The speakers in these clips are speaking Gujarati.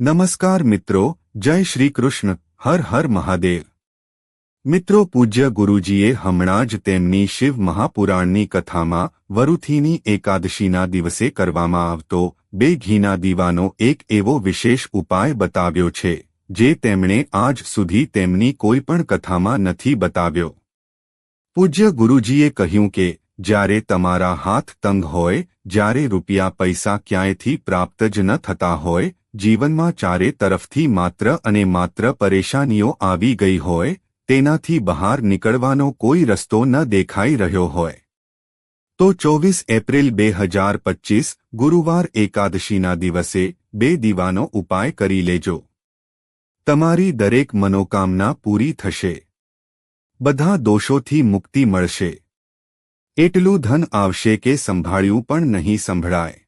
નમસ્કાર મિત્રો, જય શ્રી કૃષ્ણ, હર હર મહાદેવ. મિત્રો, પૂજ્ય ગુરુજીએ હમણાં જ તેમની શિવ મહાપુરાણની કથામાં વરુથીની એકાદશીના દિવસે કરવામાં આવતો બે ઘીના દીવાનો એક એવો વિશેષ ઉપાય બતાવ્યો છે, જે તેમણે આજ સુધી તેમની કોઈ પણ કથામાં નથી બતાવ્યો. પૂજ્ય ગુરુજીએ કહ્યું કે, જ્યારે તમારા હાથ તંગ હોય, જ્યારે રૂપિયા પૈસા ક્યાંયથી પ્રાપ્ત જ ન થતા હોય જીવનમાં ચારે તરફથી માત્ર અને માત્ર પરેશાનીઓ આવી ગઈ હોય, તેનાથી બહાર નીકળવાનો કોઈ રસ્તો ન દેખાઈ રહ્યો હોય. તો ચોવીસ એપ્રિલ બે હજાર પચીસ, ગુરુવાર એકાદશીના દિવસે, બે દીવાનો ઉપાય કરી લેજો. તમારી દરેક મનોકામના પૂરી થશે. બધા દોષોથી મુક્તિ મળશે. એટલું ધન આવશે કે સંભાળ્યું પણ નહીં સંભળાય.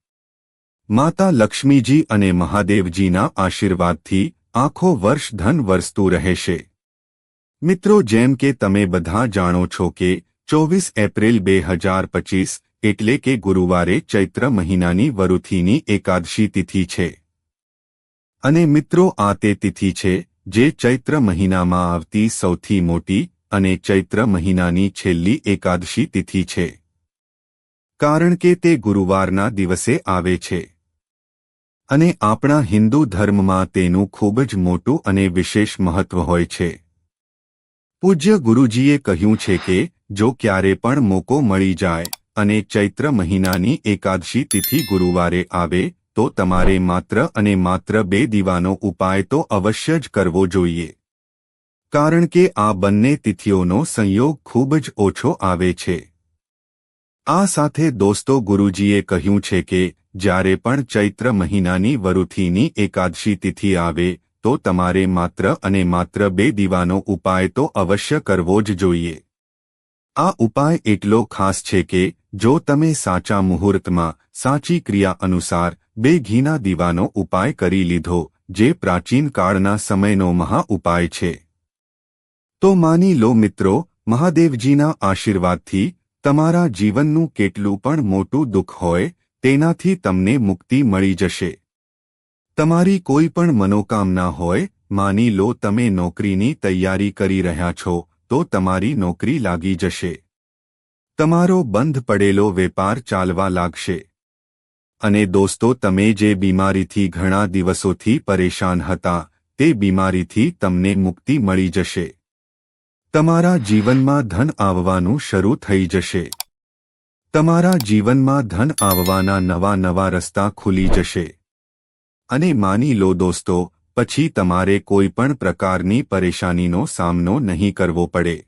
માતા લક્ષ્મીજી અને મહાદેવજીના આશીર્વાદથી આખો વર્ષ ધન વરસતું રહેશે. મિત્રો, જેમ કે તમે બધા જાણો છો કે ચોવીસ એપ્રિલ બે હજાર પચીસ એટલે કે ગુરુવારે ચૈત્ર મહિનાની વરુથીની એકાદશી તિથિ છે. અને મિત્રો, આ તે તિથિ છે જે ચૈત્ર મહિનામાં આવતી સૌથી મોટી અને ચૈત્ર મહિનાની છેલ્લી એકાદશી તિથિ છે. કારણ કે તે ગુરુવારના દિવસે આવે છે. અને આપણા હિન્દુ ધર્મમાં તેનું ખૂબ જ મોટું અને વિશેષ મહત્વ હોય છે. પૂજ્ય ગુરુજીએ કહ્યું છે કે, જો ક્યારે પણ મોકો મળી જાય, અને ચૈત્ર મહિનાની એકાદશી તિથિ ગુરુવારે આવે, તો તમારે માત્ર અને માત્ર બે દીવાનો ઉપાય તો અવશ્ય જ કરવો જોઈએ. કારણ કે આ બંને તિથિઓનો સંયોગ ખૂબ જ ઓછો આવે છે. આ સાથે દોસ્તો ગુરુજીએ કહ્યું છે કે, જ્યારે પણ ચૈત્ર મહિનાની વરુથીની એકાદશી તિથિ આવે, તો તમારે માત્ર અને માત્ર બે દીવાનો ઉપાય તો અવશ્ય કરવો જ જોઈએ. આ ઉપાય એટલો ખાસ છે કે, જો તમે સાચા મુહૂર્તમાં, સાચી ક્રિયા અનુસાર, બે ઘીના દીવાનો ઉપાય કરી લીધો, જે પ્રાચીન કાળના સમયનો મહા ઉપાય છે. તો માની લો મિત્રો, મહાદેવજીના આશીર્વાદથી તમારા જીવનનું કેટલું પણ મોટું દુઃખ હોય, તેનાથી તમને મુક્તિ મળી જશે. તમારી કોઈ પણ મનોકામના હોય, માની લો તમે નોકરીની તૈયારી કરી રહ્યા છો, તો તમારી નોકરી લાગી જશે. તમારો બંધ પડેલો વેપાર ચાલવા લાગશે. અને દોસ્તો, તમે જે બીમારીથી ઘણા દિવસોથી પરેશાન હતા, તે બીમારીથી તમને મુક્તિ મળી જશે. તમારા જીવનમાં ધન આવવાનું શરૂ થઈ જશે. તમારા જીવનમાં ધન આવવાના નવા નવા રસ્તા ખુલી જશે. અને માની લો દોસ્તો, પછી તમારે કોઈ પણ પ્રકારની પરેશાનીનો સામનો નહીં કરવો પડે.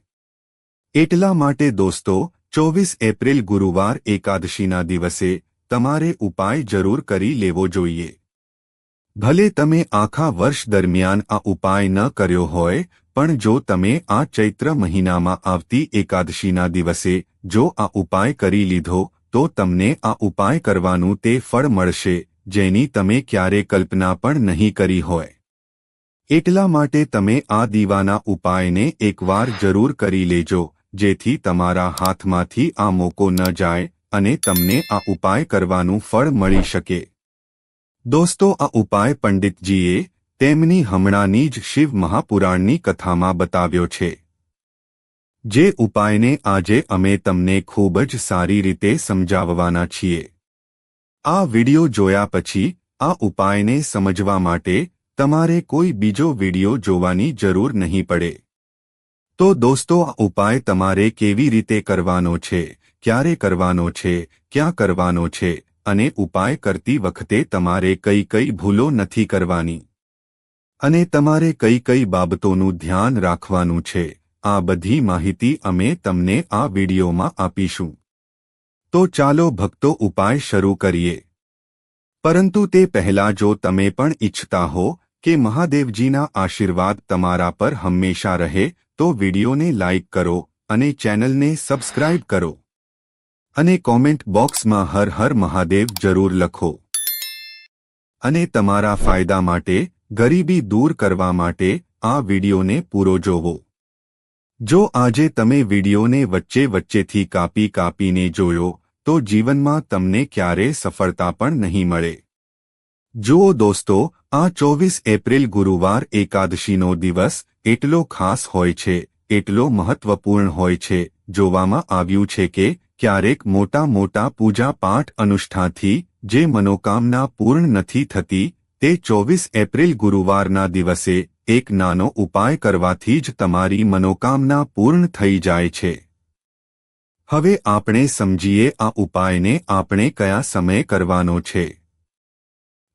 એટલા માટે દોસ્તો, ચોવીસ એપ્રિલ ગુરુવાર એકાદશીના દિવસે તમારે ઉપાય જરૂર કરી લેવો જોઈએ. ભલે તમે આખા વર્ષ દરમિયાન આ ઉપાય ન કર્યો હોય પણ જો તમે આ ચૈત્ર મહિનામાં આવતી એકાદશીના દિવસે જો આ ઉપાય કરી લીધો, તો તમને આ ઉપાય કરવાનું તે ફળ મળશે, જેની તમે ક્યારે કલ્પના પણ નહીં કરી હોય. એટલા માટે તમે આ દીવાના ઉપાયને એકવાર જરૂર કરી લેજો, જેથી તમારા હાથમાંથી આ મોકો ન જાય અને તમને આ ઉપાય કરવાનું ફળ મળી શકે. દોસ્તો, આ ઉપાય પંડિતજીએ તેમની હમણાંની જ શિવ મહાપુરાણની કથામાં બતાવ્યો છે. જે ઉપાયને આજે અમે તમને ખૂબ જ સારી રીતે સમજાવવાના છીએ. આ વિડિયો જોયા પછી, આ ઉપાયને સમજવા માટે તમારે કોઈ બીજો વિડિયો જોવાની જરૂર નહીં પડે. તો દોસ્તો, આ ઉપાય તમારે કેવી રીતે કરવાનો છે, ક્યારે કરવાનો છે, ક્યાં કરવાનો છે, અને ઉપાય કરતી વખતે તમારે કઈ કઈ ભૂલો નથી કરવાની. અને તમારે કઈ કઈ બાબતોનું ધ્યાન રાખવાનું છે, આ બધી માહિતી અમે તમને આ વિડીયોમાં આપીશું. તો ચાલો ભક્તો ઉપાય શરૂ કરીએ. પરંતુ તે પહેલા જો તમે પણ ઇચ્છતા હો કે મહાદેવજીના આશીર્વાદ તમારા પર હંમેશા રહે, તો વિડીયોને લાઇક કરો અને ચેનલને સબસ્ક્રાઇબ કરો. અને કોમેન્ટ બોક્સમાં હર હર મહાદેવ જરૂર લખો. અને તમારા ફાયદા માટે ગરીબી દૂર કરવા માટે આ વિડીયોને પૂરો જોવો. જો આજે તમે વિડીયોને વચ્ચે વચ્ચેથી કાપી કાપીને જોયો, તો જીવનમાં તમને ક્યારે સફળતા પણ નહીં મળે. જુઓ દોસ્તો, આ ચોવીસ એપ્રિલ ગુરુવાર એકાદશીનો દિવસ એટલો ખાસ હોય છે, એટલો મહત્વપૂર્ણ હોય છે, જોવામાં આવ્યું છે કે ક્યારેક મોટા મોટા પૂજા પાઠ અનુષ્ઠાથી જે મનોકામના પૂર્ણ નથી થતી તે ચોવીસ એપ્રિલ ગુરુવારના દિવસે એક નાનો ઉપાય કરવાથી જ તમારી મનોકામના પૂર્ણ થઈ જાય છે. હવે આપણે સમજીએ આ ઉપાયને આપણે કયા સમયે કરવાનો છે.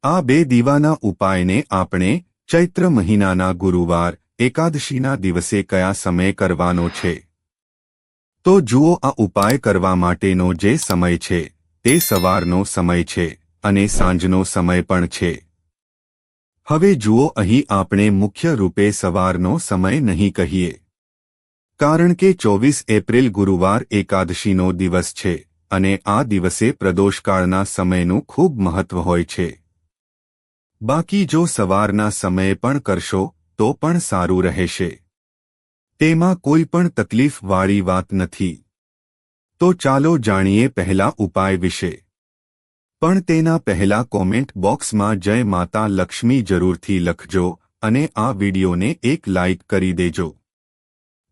આ બે દીવાના ઉપાયને આપણે ચૈત્ર મહિનાના ગુરુવાર, એકાદશીના દિવસે કયા સમયે કરવાનો છે. તો જુઓ આ ઉપાય કરવા માટેનો જે સમય છે, તે સવારનો સમય છે અને સાંજનો સમય પણ છે. હવે જુઓ અહીં આપણે મુખ્ય રૂપે સવારનો સમય નહીં કહીએ. કારણ કે ચોવીસ એપ્રિલ ગુરુવાર એકાદશીનો દિવસ છે અને આ દિવસે પ્રદોષકાળના સમયનું ખૂબ મહત્વ હોય છે. બાકી જો સવારના સમયે પણ કરશો, તો પણ સારું રહેશે. તેમાં કોઈ પણ તકલીફવાળી વાત નથી. તો ચાલો જાણીએ પહેલા ઉપાય વિશે. પણ તેના પહેલા કોમેન્ટ બોક્સમાં જય માતા લક્ષ્મી જરૂરથી લખજો અને આ વિડિયોને એક લાઇક કરી દેજો.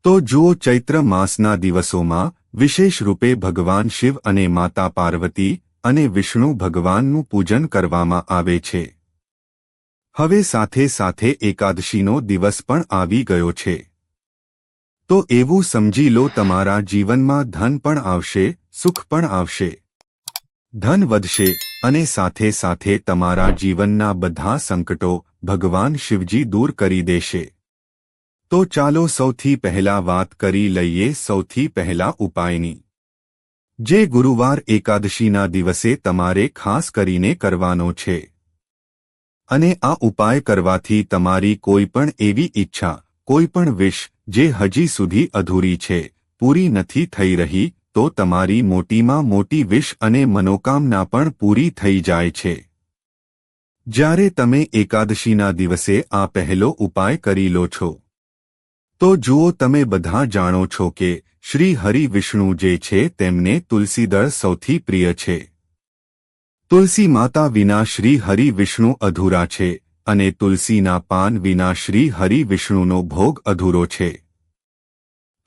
તો જુઓ ચૈત્ર માસના દિવસોમાં વિશેષ રૂપે ભગવાન શિવ અને માતા પાર્વતી અને વિષ્ણુ ભગવાનનું પૂજન કરવામાં આવે છે. હવે સાથે સાથે એકાદશીનો દિવસ પણ આવી ગયો છે. તો એવું સમજી લો તમારા જીવનમાં ધન પણ આવશે, સુખ પણ આવશે. ધન વધશે અને સાથે સાથે તમારા જીવનના બધા સંકટો ભગવાન શિવજી દૂર કરી દેશે. તો ચાલો સૌથી પહેલા વાત કરી લઈએ સૌથી પહેલા ઉપાયની. જે ગુરુવાર એકાદશીના દિવસે તમારે ખાસ કરીને કરવાનો છે. અને આ ઉપાય કરવાથી તમારી કોઈ પણ એવી ઈચ્છા, કોઈ પણ વિશ, જે હજી સુધી અધૂરી છે, પૂરી નથી થઈ રહી તો તમારી મોટીમાં મોટી વિશ અને મનોકામના પણ પૂરી થઈ જાય છે. જ્યારે તમે એકાદશીના દિવસે આ પહેલો ઉપાય કરી લો છો, તો જુઓ તમે બધા જાણો છો કે શ્રી હરિ વિષ્ણુ જે છે તેમને તુલસીદળ સૌથી પ્રિય છે. તુલસી માતા વિના શ્રી હરિ વિષ્ણુ અધૂરા છે અને તુલસીના પાન વિના શ્રી હરિ વિષ્ણુનો ભોગ અધૂરો છે.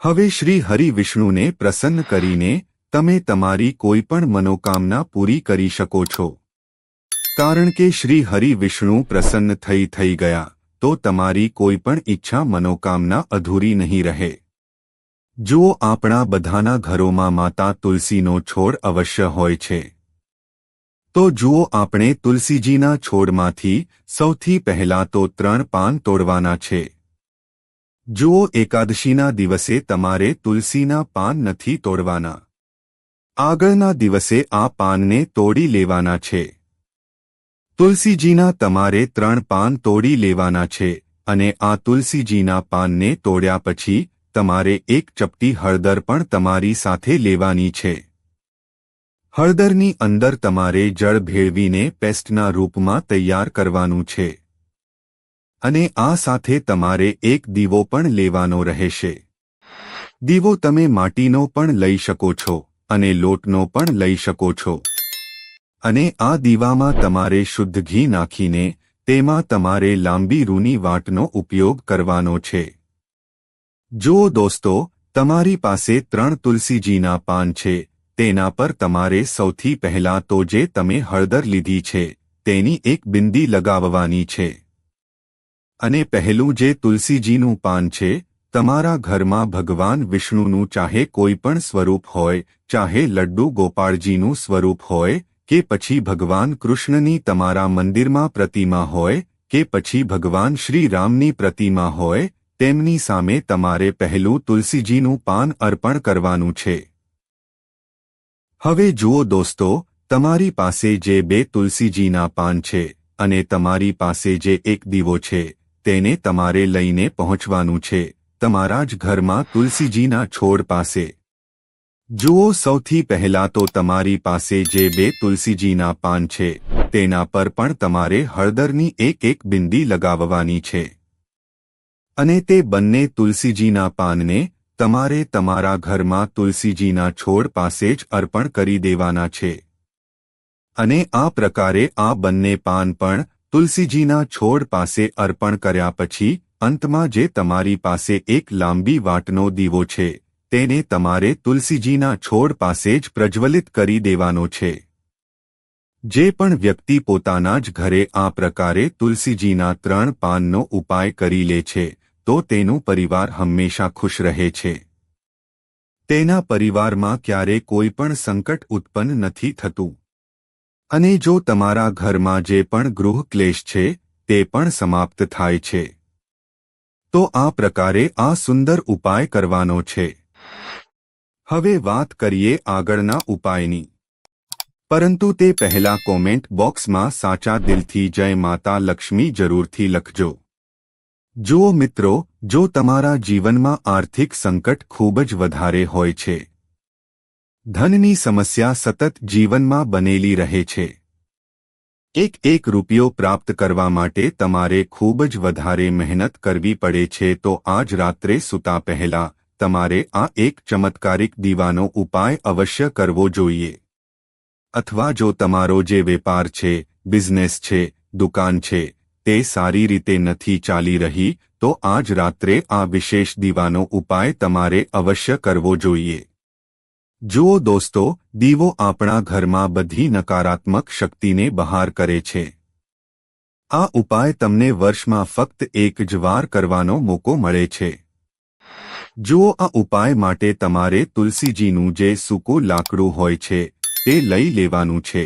હવે શ્રી હરિ વિષ્ણુને પ્રસન્ન કરીને તમે તમારી કોઈ પણ મનોકામના પૂરી કરી શકો છો. કારણ કે શ્રી હરિ વિષ્ણુ પ્રસન્ન થઈ થઈ ગયા, તો તમારી કોઈ પણ ઈચ્છા મનોકામના અધૂરી નહીં રહે. જુઓ આપણા બધાના ઘરોમાં માતા તુલસીનો છોડ અવશ્ય હોય છે. તો જુઓ આપણે તુલસીજીના છોડમાંથી સૌથી પહેલા તો ત્રણ પાન તોડવાના છે. જુઓ, એકાદશીના દિવસે તમારે તુલસીના પાન નથી તોડવાના. આગળના દિવસે આ પાનને તોડી લેવાના છે. તુલસીજીના તમારે ત્રણ પાન તોડી લેવાના છે અને આ તુલસીજીના પાનને તોડ્યા પછી તમારે એક ચપટી હળદર પણ તમારી સાથે લેવાની છે. હળદરની અંદર તમારે જળ ભેળવીને પેસ્ટના રૂપમાં તૈયાર કરવાનું છે. અને આ સાથે તમારે એક દીવો પણ લેવાનો રહેશે. દીવો તમે માટીનો પણ લઈ શકો છો અને લોટનો પણ લઈ શકો છો. અને આ દીવામાં તમારે શુદ્ધ ઘી નાખીને તેમાં તમારે લાંબી રૂની વાટનો ઉપયોગ કરવાનો છે. જો દોસ્તો, તમારી પાસે ત્રણ તુલસીજીના પાન છે, તેના પર તમારે સૌથી પહેલા તો જે તમે હળદર લીધી છે, તેની એક બિંદી લગાવવાની છે. અને પહેલું જે તુલસીજીનું પાન છે, તમારા ઘરમાં ભગવાન વિષ્ણુનું ચાહે કોઈ પણ સ્વરૂપ હોય, ચાહે લડ્ડુ ગોપાળજીનું સ્વરૂપ હોય, કે પછી ભગવાન કૃષ્ણની તમારા મંદિરમાં પ્રતિમા હોય, કે પછી ભગવાન શ્રી રામની પ્રતિમા હોય, તેમની સામે તમારે પહેલું તુલસીજીનું પાન અર્પણ કરવાનું છે. હવે જુઓ દોસ્તો, તમારી પાસે જે બે તુલસીજીના પાન છે, અને તમારી પાસે જે એક દીવો છે તેને તમારે લઈને પહોંચવાનું છે. તમારા જ ઘરમાં તુલસીજીના છોડ પાસે. જુઓ, સૌથી પહેલા તો તમારી પાસે જે બે તુલસીજીના પાન છે, તેના પર પણ તમારે હળદરની એક એક બિંદી લગાવવાની છે. અને તે બંને તુલસીજીના પાનને તમારે તમારા ઘરમાં તુલસીજીના છોડ પાસે જ અર્પણ કરી દેવાના છે. અને આ પ્રકારે આ બંને પાન પણ તુલસીજીના છોડ પાસે અર્પણ કર્યા પછી, અંતમાં જે તમારી પાસે એક લાંબી વાટનો દીવો છે, તેને તમારે તુલસીજીના છોડ પાસે જ પ્રજ્વલિત કરી દેવાનો છે. જે પણ વ્યક્તિ પોતાના જ ઘરે આ પ્રકારે તુલસીજીના ત્રણ પાનનો ઉપાય કરી લે છે, તો તેનું પરિવાર હંમેશા ખુશ રહે છે. તેના પરિવારમાં ક્યારે કોઈ પણ સંકટ ઉત્પન્ન નથી થતું. અને જો તમારા ઘરમાં જે પણ ગૃહ ક્લેશ છે, તે પણ સમાપ્ત થાય છે. તો આ પ્રકારે આ સુંદર ઉપાય કરવાનો છે. હવે વાત કરીએ આગળના ઉપાયની. પરંતુ તે પહેલા કોમેન્ટ બોક્સમાં સાચા દિલથી જય માતા લક્ષ્મી જરૂરથી લખજો. જુઓ મિત્રો, જો તમારા જીવનમાં આર્થિક સંકટ ખૂબ જ વધારે હોય છે ધનની સમસ્યા સતત જીવનમાં બનેલી રહે છે. એક એક રૂપિયો પ્રાપ્ત કરવા માટે તમારે ખૂબ જ વધારે મહેનત કરવી પડે છે તો આજ રાત્રે સૂતા પહેલા તમારે આ એક ચમત્કારિક દીવાનો ઉપાય અવશ્ય કરવો જોઈએ. અથવા જો તમારો જે વેપાર છે, બિઝનેસ છે, દુકાન છે, તે સારી રીતે નથી ચાલી રહી, તો આજ રાત્રે આ વિશેષ દીવાનો ઉપાય તમારે અવશ્ય કરવો જોઈએ. જુઓ દોસ્તો, દીવો આપણા ઘરમાં બધી નકારાત્મક શક્તિને બહાર કરે છે. આ ઉપાય તમને વર્ષમાં ફક્ત એક જ વાર કરવાનો મોકો મળે છે. જુઓ આ ઉપાય માટે તમારે તુલસીજીનું જે સૂકું લાકડું હોય છે, તે લઈ લેવાનું છે.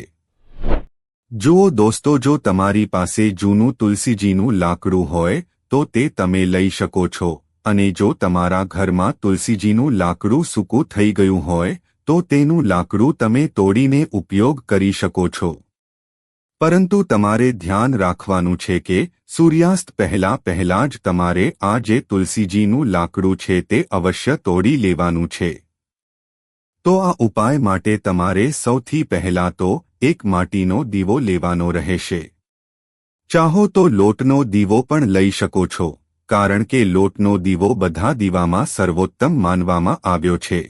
જુઓ દોસ્તો, જો તમારી પાસે જૂનું તુલસીજીનું લાકડું હોય, તો તે તમે લઈ શકો છો. અને જો તમારા ઘરમાં તુલસીજીનું લાકડું સૂકું થઈ ગયું હોય, તો તેનું લાકડું તમે તોડીને ઉપયોગ કરી શકો છો. પરંતુ તમારે ધ્યાન રાખવાનું છે કે, સૂર્યાસ્ત પહેલા પહેલા જ તમારે આ જે તુલસીજીનું લાકડું છે તે અવશ્ય તોડી લેવાનું છે. તો આ ઉપાય માટે તમારે સૌથી પહેલા તો એક માટીનો દીવો લેવાનો રહેશે. ચાહો તો લોટનો દીવો પણ લઈ શકો છો. કારણ કે લોટનો દીવો બધા દીવામાં સર્વોત્તમ માનવામાં આવ્યો છે.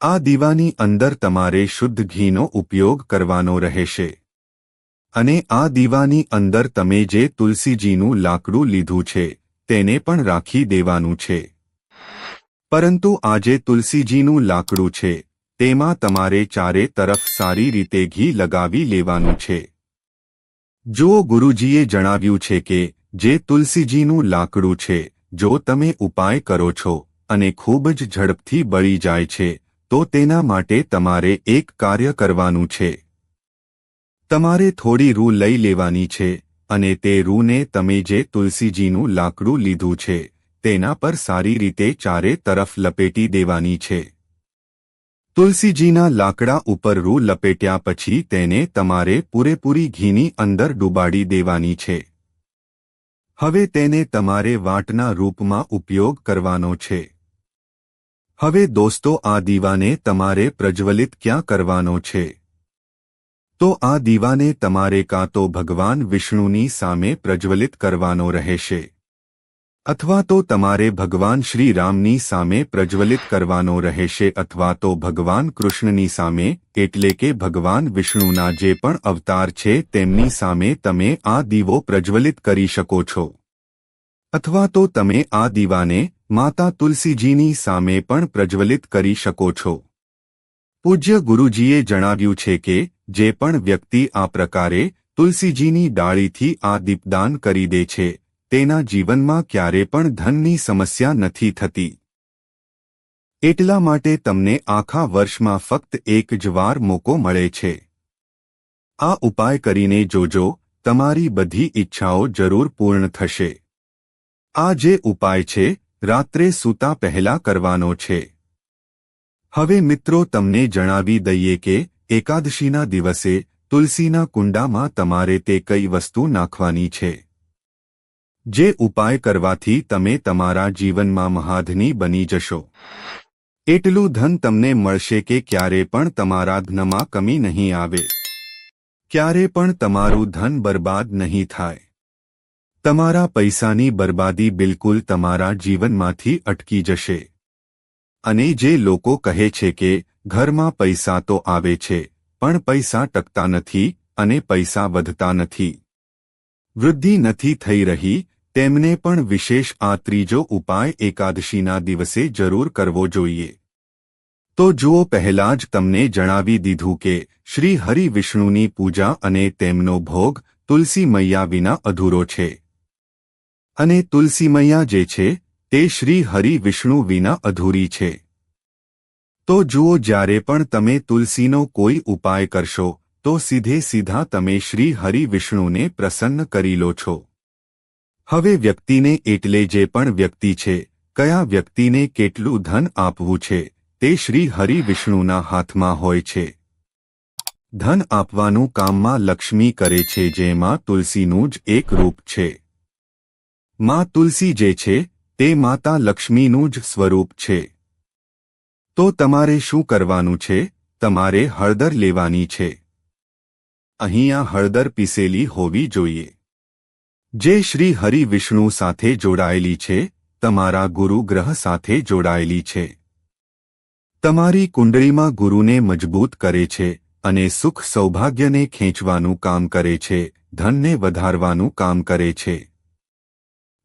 આ દીવાની અંદર તમારે શુદ્ધ ઘીનો ઉપયોગ કરવાનો રહેશે. અને આ દીવાની અંદર તમે જે તુલસીજીનું લાકડું લીધું છે, તેને પણ રાખી દેવાનું છે. પરંતુ આજે તુલસીજીનું લાકડું છે, તેમાં તમારે ચારે તરફ સારી રીતે ઘી લગાવી લેવાનું છે. જો ગુરુજીએ જણાવ્યું છે કે જે તુલસીજીનું લાકડું છે, જો તમે ઉપાય કરો છો અને ખૂબ જ ઝડપથી બળી જાય છે, તો તેના માટે તમારે એક કાર્ય કરવાનું છે. તમારે થોડી રૂ લઈ લેવાની છે અને તે રૂને તમે જે તુલસીજીનું લાકડું લીધું છે, તેના પર સારી રીતે ચારે તરફ લપેટી દેવાની છે. તુલસીજીના લાકડા ઉપર રૂ લપેટ્યા પછી તેને તમારે પૂરેપૂરી ઘીની અંદર ડૂબાડી દેવાની છે. હવે તેને તમારે વાટના રૂપમાં ઉપયોગ કરવાનો છે. હવે દોસ્તો, આ દીવાને તમારે પ્રજ્વલિત ક્યાં કરવાનો છે? તો આ દીવાને તમારે કાં તો ભગવાન વિષ્ણુની સામે પ્રજ્વલિત કરવાનો રહેશે. અથવા તો તમારે ભગવાન શ્રી રામની સામે પ્રજ્વલિત કરવાનો રહેશે અથવા તો ભગવાન કૃષ્ણની સામે, એટલે કે ભગવાન વિષ્ણુના જે પણ અવતાર છે તેમની સામે તમે આ દીવો પ્રજ્વલિત કરી શકો છો. અથવા તો તમે આ દીવાને માતા તુલસીજીની સામે પણ પ્રજ્વલિત કરી શકો છો. પૂજ્ય ગુરુજીએ જણાવ્યું છે કે, જે પણ વ્યક્તિ આ પ્રકારે તુલસીજીની ડાળીથી આ દીપદાન કરી દે છે તેના જીવનમાં ક્યારે પણ ધનની સમસ્યા નથી થતી. એટલા માટે તમને આખા વર્ષમાં ફક્ત એક જ વાર મોકો મળે છે. આ ઉપાય કરીને જોજો, તમારી બધી ઈચ્છાઓ જરૂર પૂર્ણ થશે. આ જે ઉપાય છે, રાત્રે સૂતા પહેલા કરવાનો છે. હવે મિત્રો તમને જણાવી દઈએ કે, એકાદશીના દિવસે તુલસીના કુંડામાં તમારે તે કઈ વસ્તુ નાખવાની છે? જે ઉપાય કરવાથી તમે તમારા જીવનમાં મહાધની બની જશો. એટલું ધન તમને મળશે કે ક્યારે પણ તમારા ધનમાં કમી નહીં આવે. ક્યારે પણ તમારું ધન બરબાદ નહીં થાય. તમારા પૈસાની બરબાદી બિલકુલ તમારા જીવનમાંથી અટકી જશે. અને જે લોકો કહે છે કે, ઘરમાં પૈસા તો આવે છે, પણ પૈસા ટકતા નથી અને પૈસા વધતા નથી. વૃદ્ધિ નથી થઈ રહી, તેમને પણ વિશેષ આ ત્રીજો ઉપાય એકાદશીના દિવસે જરૂર કરવો જોઈએ. તો જુઓ પહેલા જ તમને જણાવી દીધું કે શ્રી હરિ વિષ્ણુની પૂજા અને તેમનો ભોગ તુલસી મૈયા વિના અધૂરો છે. અને તુલસી મૈયા જે છે, તે શ્રી હરિ વિષ્ણુ વિના અધૂરી છે. તો જુઓ જ્યારે પણ તમે તુલસીનો કોઈ ઉપાય કરશો તો સીધે સીધા તમે શ્રી હરિ વિષ્ણુને પ્રસન્ન કરી લો છો. હવે વ્યક્તિને એટલે જે પણ વ્યક્તિ છે, કયા વ્યક્તિને કેટલું ધન આપવું છે, તે શ્રી હરિ વિષ્ણુના હાથમાં હોય છે. ધન આપવાનું કામમાં લક્ષ્મી કરે છે જેમાં તુલસીનું જ એક રૂપ છે. માં તુલસી જે છે, તે માતા લક્ષ્મીનું જ સ્વરૂપ છે. તો તમારે શું કરવાનું છે? તમારે હળદર લેવાની છે. અહીંયા હળદર પીસેલી હોવી જોઈએ. જે શ્રી હરિ વિષ્ણુ સાથે જોડાયેલી છે, તમારા ગુરુ ગ્રહ સાથે જોડાયેલી છે. તમારી કુંડળીમાં ગુરુને મજબૂત કરે છે અને સુખ સૌભાગ્યને ખેંચવાનું કામ કરે છે, ધનને વધારવાનું કામ કરે છે.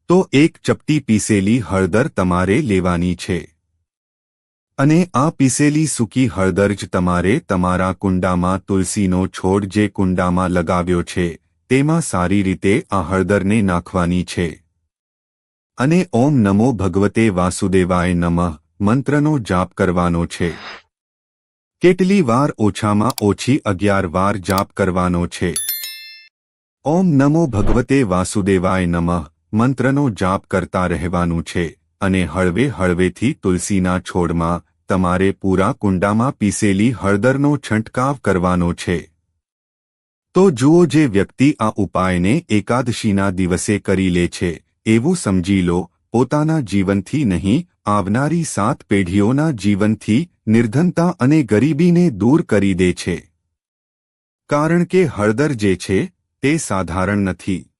તો એક ચપટી પીસેલી હળદર તમારે લેવાની છે. અને આ પીસેલી સૂકી હળદર જ તમારે તમારા કુંડામાં તુલસીનો છોડ જે કુંડામાં લગાવ્યો છે, તેમાં સારી રીતે આ હળદરને નાખવાની છે. અને ઓમ નમો ભગવતે વાસુદેવાય નમઃ, મંત્રનો જાપ કરવાનો છે. કેટલી વાર ઓછામાં ઓછી અગિયાર વાર જાપ કરવાનો છે. ઓમ નમો ભગવતે વાસુદેવાય નમઃ, મંત્રનો જાપ કરતા રહેવાનું છે. અને હળવે હળવેથી તુલસીના છોડમાં તમારે પૂરા કુંડામાં પીસેલી હળદરનો છંટકાવ કરવાનો છે. તો જુઓ જે વ્યક્તિ આ ઉપાયને એકાદશીના દિવસે કરી લે છે, એવું સમજી લો, પોતાના જીવનથી નહીં, આવનારી સાત પેઢીઓના જીવનથી નિર્ધનતા અને ગરીબીને દૂર કરી દે છે. કારણ કે હળદર જે છે, તે સાધારણ નથી.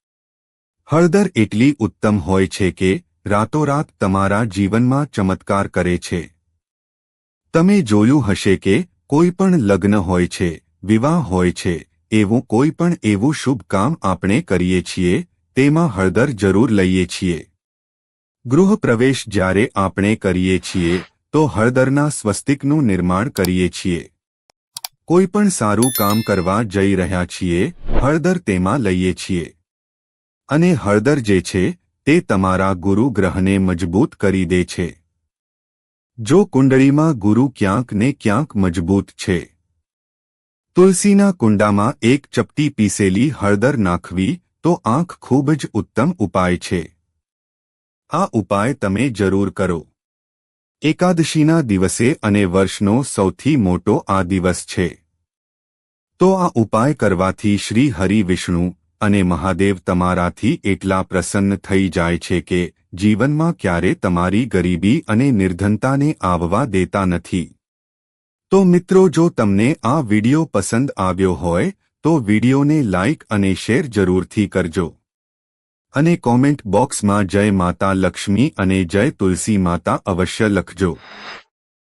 હળદર એટલી ઉત્તમ હોય છે કે રાતોરાત તમારા જીવનમાં ચમત્કાર કરે છે. તમે જોયું હશે કે કોઈ પણ લગ્ન હોય છે, વિવાહ હોય છે, એવું કોઈ પણ એવું શુભ કામ આપણે કરીએ છીએ, તેમાં હળદર જરૂર લઈએ છીએ. ગૃહપ્રવેશ જ્યારે આપણે કરીએ છીએ, તો હળદરના સ્વસ્તિકનું નિર્માણ કરીએ છીએ. કોઈ પણ સારું કામ કરવા જઈ રહ્યા છીએ, હળદર તેમાં લઈએ છીએ. અને હળદર જે છે તે તમારા ગુરુ ગ્રહને મજબૂત કરી દે છે. જો કુંડળીમાં ગુરુ ક્યાંક ને ક્યાંક મજબૂત છે. તુલસીના કુંડામાં એક ચપટી પીસેલી હળદર નાખવી તો આંખ ખૂબ જ ઉત્તમ ઉપાય છે. આ ઉપાય તમે જરૂર કરો. એકાદશીના દિવસે અને વર્ષનો સૌથી મોટો આ દિવસ છે. તો આ ઉપાય કરવાથી શ્રી હરિ વિષ્ણુ અને મહાદેવ તમારાથી એટલા પ્રસન્ન થઈ જાય છે કે જીવનમાં ક્યારે તમારી ગરીબી અને નિર્ધનતાને આવવા દેતા નથી. તો મિત્રો, જો તમને આ વિડિયો પસંદ આવ્યો હોય, તો વિડિયોને લાઇક અને શેર જરૂરથી કરજો. અને કોમેન્ટ બોક્સમાં જય માતા લક્ષ્મી અને જય તુલસી માતા અવશ્ય લખજો.